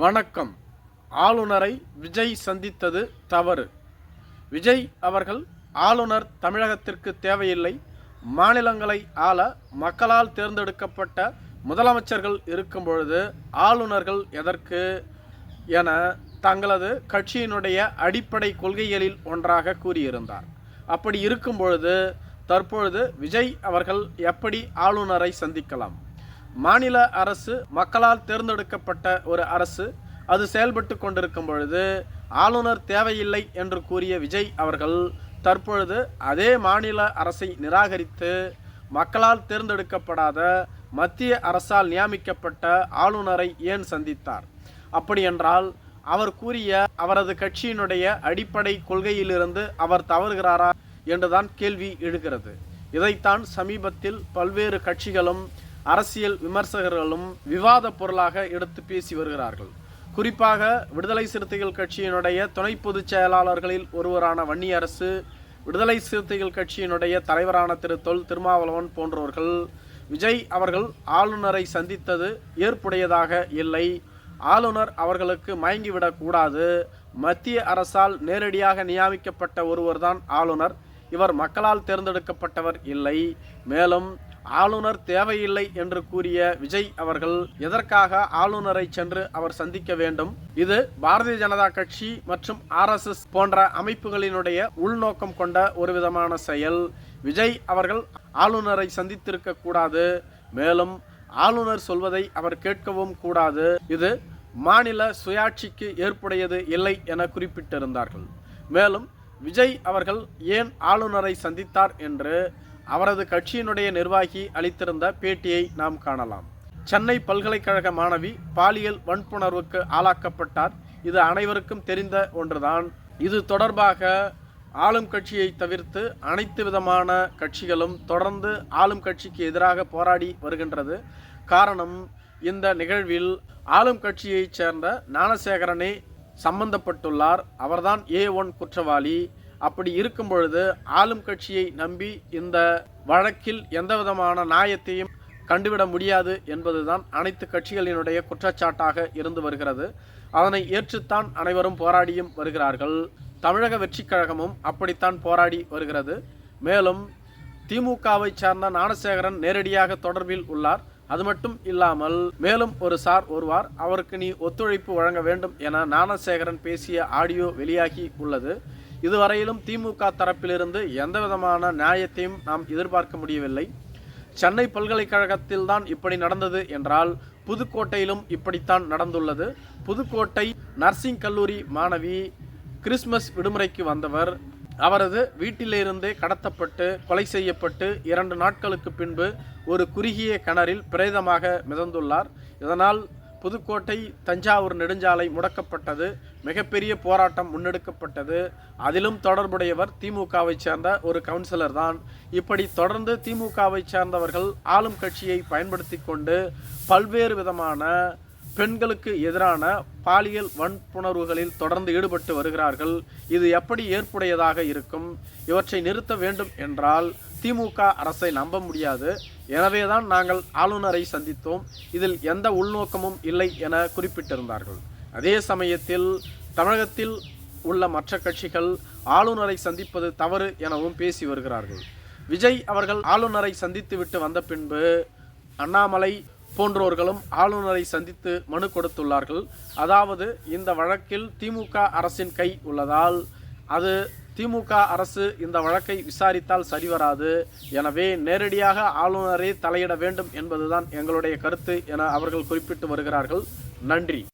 வணக்கம். ஆளுநரை விஜய் சந்தித்தது தவறு. விஜய் அவர்கள் ஆளுநர் தமிழகத்திற்கு தேவையில்லை. மாநிலங்களை ஆள மக்களால் தேர்ந்தெடுக்கப்பட்ட முதலமைச்சர்கள் இருக்கும் பொழுது ஆளுநர்கள் எதற்கு என தங்களது கட்சியினுடைய அடிப்படை கொள்கைகளில் ஒன்றாக கூறியிருந்தார். அப்படி இருக்கும் பொழுது தற்பொழுது விஜய் அவர்கள் எப்படி ஆளுநரை சந்திக்கலாம்? மாநில அரசு மக்களால் தேர்ந்தெடுக்கப்பட்ட ஒரு அரசு. அது செயல்பட்டு கொண்டிருக்கும் பொழுது ஆளுநர் தேவையில்லை என்று கூறிய விஜய் அவர்கள் தற்பொழுது அதே மாநில அரசை நிராகரித்து மக்களால் தேர்ந்தெடுக்கப்படாத மத்திய அரசால் நியமிக்கப்பட்ட ஆளுநரை ஏன் சந்தித்தார்? அப்படியென்றால் அவர் கூறிய அவரது கட்சியினுடைய அடிப்படை கொள்கையிலிருந்து அவர் தவறுகிறாரா? என்றுதான் கேள்வி எழுகிறது. இதைத்தான் சமீபத்தில் பல்வேறு கட்சிகளும் அரசியல் விமர்சகர்களும் விவாத பொருளாக எடுத்து பேசி வருகிறார்கள். குறிப்பாக விடுதலை சிறுத்தைகள் கட்சியினுடைய துணை பொதுச் செயலாளர்களில் ஒருவரான வன்னியரசு விடுதலை சிறுத்தைகள் கட்சியினுடைய தலைவரான திரு தொல் திருமாவளவன் போன்றவர்கள் விஜய் அவர்கள் ஆளுநரை சந்தித்தது ஏற்புடையதாக இல்லை. ஆளுநர் அவர்களுக்கு மயங்கிவிடக்கூடாது மத்திய அரசால் நேரடியாக நியமிக்கப்பட்ட ஒருவர்தான் ஆளுநர். இவர் மக்களால் தேர்ந்தெடுக்கப்பட்டவர் இல்லை. மேலும் ஆளுநர் தேவையில்லை என்று கூறிய விஜய் அவர்கள் எதற்காக ஆளுநரை சென்று அவர் சந்திக்க வேண்டும்? இது பாரதிய ஜனதா கட்சி மற்றும் ஆர்எஸ்எஸ் போன்ற அமைப்புகளினுடைய உள்நோக்கம் கொண்ட ஒரு விதமான செயல். விஜய் அவர்கள் ஆளுநரை சந்தித்திருக்க கூடாது. மேலும் ஆளுநர் சொல்வதை அவர் கேட்கவும் கூடாது. இது மாநில சுயாட்சிக்கு ஏற்புடையது இல்லை என குறிப்பிட்டிருந்தார்கள். மேலும் விஜய் அவர்கள் ஏன் ஆளுநரை சந்தித்தார் என்று அவரது கட்சியினுடைய நிர்வாகி அளித்திருந்த பேட்டியை நாம் காணலாம். சென்னை பல்கலைக்கழக மாணவி பாலியல் வன்புணர்வுக்கு ஆளாக்கப்பட்டார். இது அனைவருக்கும் தெரிந்த ஒன்றுதான். இது தொடர்பாக ஆளும் கட்சியை தவிர்த்து அனைத்து விதமான கட்சிகளும் தொடர்ந்து ஆளும் கட்சிக்கு எதிராக போராடி வருகின்றது. காரணம் இந்த நிகழ்வில் ஆளும் கட்சியைச் சேர்ந்த ஞானசேகரனே சம்பந்தப்பட்டுள்ளார். அவர்தான் ஏ ஒன் குற்றவாளி. அப்படி இருக்கும் பொழுது ஆளும் கட்சியை நம்பி இந்த வழக்கில் எந்த விதமான நியாயத்தையும் கண்டுவிட முடியாது என்பதுதான் அனைத்து கட்சிகளினுடைய குற்றச்சாட்டாக இருந்து வருகிறது. அதனை ஏற்றுத்தான் அனைவரும் போராடியும் வருகிறார்கள். தமிழக வெற்றி கழகமும் அப்படித்தான் போராடி வருகிறது. மேலும் திமுகவை சார்ந்த ஞானசேகரன் நேரடியாக தொடர்பில் உள்ளார். அது மட்டும் இல்லாமல் மேலும் ஒரு சார் ஒருவார் அவருக்கு நீ ஒத்துழைப்பு வழங்க வேண்டும் என ஞானசேகரன் பேசிய ஆடியோ வெளியாகி உள்ளது. இதுவரையிலும் திமுக தரப்பிலிருந்து எந்த விதமான நியாயத்தையும் நாம் எதிர்பார்க்க முடியவில்லை. சென்னை பல்கலைக்கழகத்தில் தான் இப்படி நடந்தது என்றால் புதுக்கோட்டையிலும் இப்படித்தான் நடந்துள்ளது. புதுக்கோட்டை நர்சிங் கல்லூரி மாணவி கிறிஸ்மஸ் விடுமுறைக்கு வந்தவர் அவரது வீட்டிலிருந்தே கடத்தப்பட்டு கொலை செய்யப்பட்டு இரண்டு நாட்களுக்கு பின்பு ஒரு குறுகிய கிணறில் பிரேதமாக மிதந்துள்ளார். இதனால் புதுக்கோட்டை தஞ்சாவூர் நெடுஞ்சாலை முடக்கப்பட்டது. மிகப்பெரிய போராட்டம் முன்னெடுக்கப்பட்டது. அதிலும் தொடர்புடையவர் திமுகவை சேர்ந்த ஒரு கவுன்சிலர் தான். இப்படி தொடர்ந்து திமுகவை சேர்ந்தவர்கள் ஆளும் கட்சியை பயன்படுத்தி கொண்டு பல்வேறு விதமான பெண்களுக்கு எதிரான பாலியல் வன்புணர்வுகளில் தொடர்ந்து ஈடுபட்டு வருகிறார்கள். இது எப்படி ஏற்புடையதாக இருக்கும்? இவற்றை நிறுத்த வேண்டும் என்றால் திமுக அரசை நம்ப முடியாது. எனவே தான் நாங்கள் ஆளுநரை சந்தித்தோம். இதில் எந்த உள்நோக்கமும் இல்லை என குறிப்பிட்டிருந்தார்கள். அதே சமயத்தில் தமிழகத்தில் உள்ள மற்ற கட்சிகள் ஆளுநரை சந்திப்பது தவறு எனவும் பேசி வருகிறார்கள். விஜய் அவர்கள் ஆளுநரை சந்தித்துவிட்டு வந்த பின்பு அண்ணாமலை போன்றோர்களும் ஆளுநரை சந்தித்து மனு கொடுத்துள்ளார்கள். அதாவது இந்த வழக்கில் திமுக அரசின் கை உள்ளதால் அது திமுக அரசு இந்த வழக்கை விசாரித்தால் சரிவராது எனவே நேரடியாக ஆளுநரே தலையிட வேண்டும் என்பதுதான் எங்களுடைய கருத்து என அவர்கள் குறிப்பிட்டு வருகிறார்கள். நன்றி.